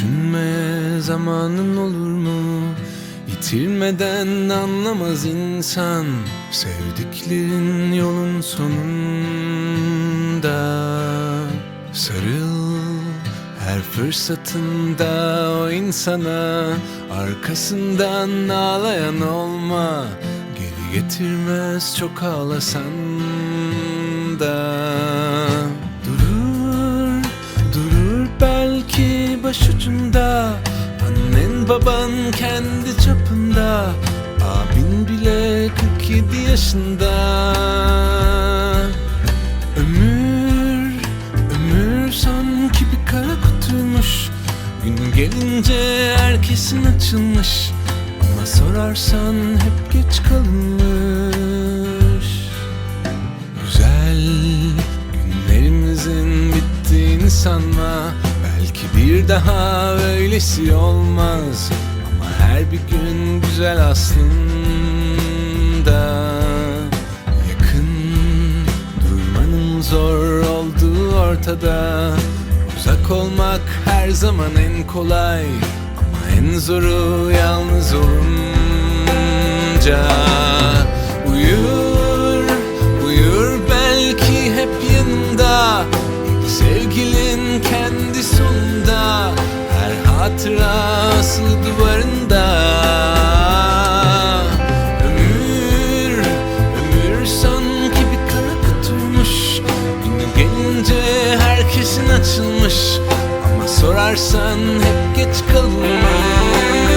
Düşünmeye zamanın olur mu? Yitirmeden anlamaz insan. Sevdiklerin yolun sonunda. Sarıl her fırsatında o insana. Arkasından ağlayan olma. Geri getirmez çok ağlasan da başucunda Annen baban kendi çapında Abin bile 47 yaşında. Ömür, ömür sanki bir kara kutuymuş. Gün gelince herkesin açılmış. Ama sorarsan hep geç kalınmış. Güzel günlerimizin bittiğini sanma Belki bir daha öylesi olmaz. Ama her bir gün güzel aslında. Yakın durmanın zor olduğu ortada. Uzak olmak her zaman en kolay. Ama en zoru yalnız olunca. Uyur, uyur belki hep yanında Her hatıra asılı duvarında. Ömür, ömür sanki bir kara kutuymuş Günü gelince herkesin açılmış. Ama sorarsan hep geç kalınmış